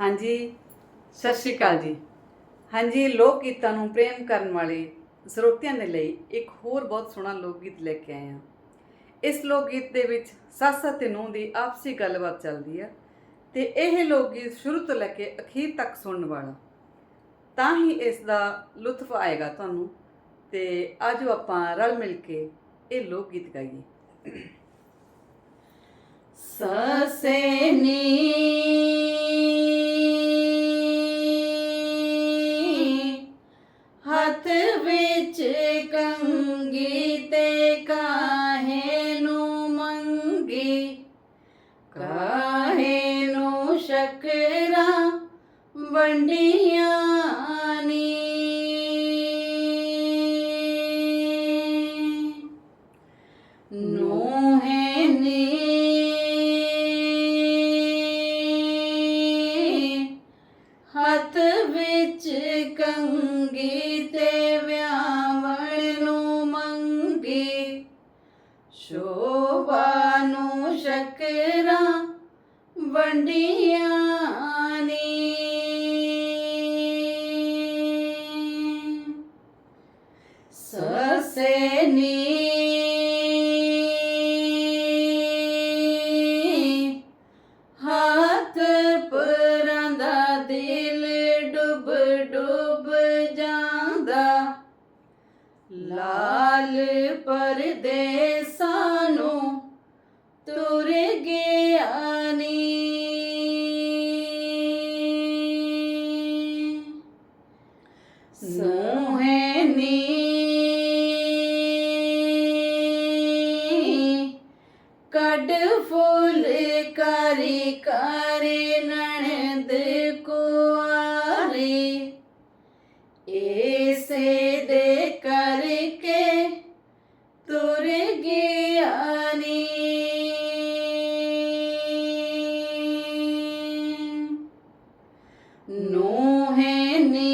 ਹਾਂਜੀ, ਸਤਿ ਸ਼੍ਰੀ ਅਕਾਲ ਜੀ। ਹਾਂਜੀ ਲੋਕ ਗੀਤਾਂ ਨੂੰ ਪ੍ਰੇਮ ਕਰਨ ਵਾਲੇ ਸਰੋਤਿਆਂ ਦੇ ਲਈ ਇੱਕ ਹੋਰ ਬਹੁਤ ਸੋਹਣਾ ਲੋਕ ਗੀਤ ਲੈ ਕੇ ਆਏ ਹਾਂ। ਇਸ ਲੋਕ ਗੀਤ ਦੇ ਵਿੱਚ ਸੱਸ ਅਤੇ ਨੂੰਹ ਦੀ ਆਪਸੀ ਗੱਲਬਾਤ ਚੱਲਦੀ ਹੈ ਤੇ ਇਹ ਲੋਕ ਗੀਤ ਸ਼ੁਰੂ ਤੋਂ ਲੈ ਕੇ ਅਖੀਰ ਤੱਕ ਸੁਣਨ ਵਾਲਾ। ਤਾਂ ਹੀ ਇਸ ਦਾ ਲੁਤਫ ਆਏਗਾ ਤੁਹਾਨੂੰ ਤੇ ਆਜੋ ਆਪਾਂ ਰਲ ਮਿਲ ਕੇ ਇਹ ਲੋਕ ਗੀਤ ਗਾਈਏ। ਸਸੇਨੀ। ਹੱਥ ਵਿੱਚ ਕੰਗੀ ਤੇ ਕਾਹੇ ਨੂੰ ਮੰਗੀ? ਕਾਹੇ ਨੂੰ ਸ਼ਕਰਾਂ ਵੰਡੀਆਂ ਵੰਡੀਆਂ ਨੀ। ਸਸੇਨੀ ਹੱਥ ਪਰਾਂਦਾ ਦਿਲ ਡੁੱਬ ਡੁੱਬ ਜਾਂਦਾ। ਲਾਲ ਪਰਦੇ ਸੋਹਣੀ ਕੱਢ ਫੁੱਲ ਕਰੀ ਕਰੇ ਨਣਦ ਕੁਆਰੀ। ਏਸੇ ਦੇ ਕਰਕੇ ਤੁਰ ਗਿਆ ਨੀ। ਨੂੰਹੇ ਨੀ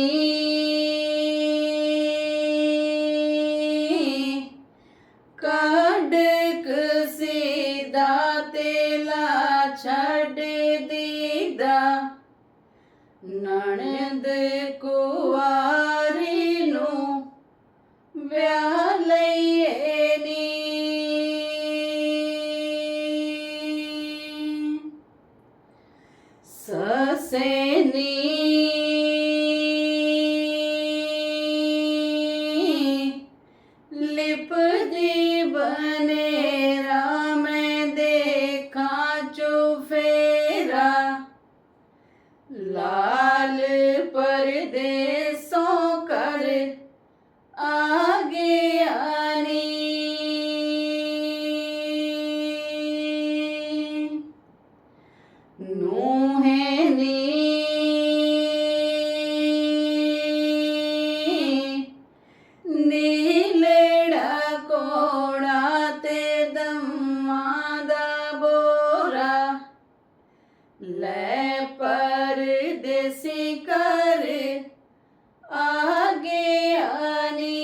ਤੇਲਾ ਛੱਡ ਦੀਦਾ। ਨਣਦ ਕੁਵਾਰੀ ਨੂੰ ਵਿਆਹ Yay! परदेसी कर आगे आनी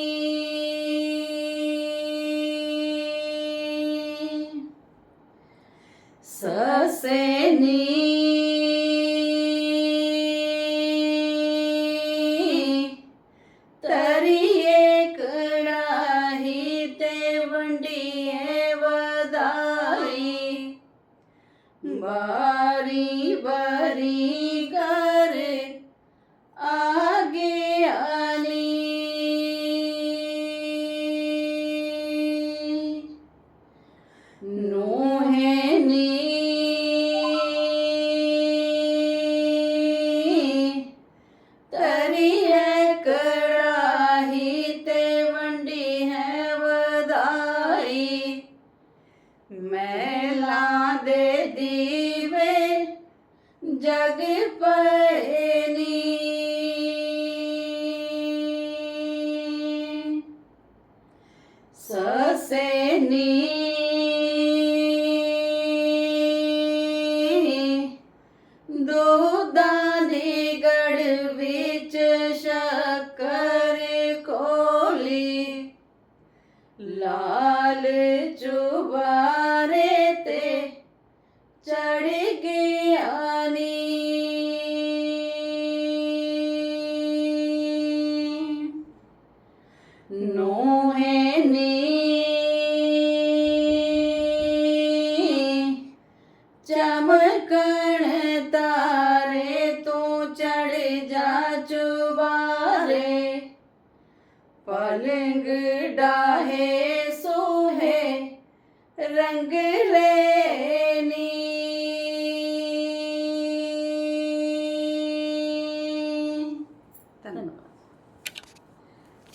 ससेनी चुबारे ते चढ़ गया नो है नी तारे जा पलंग डा கரங்களே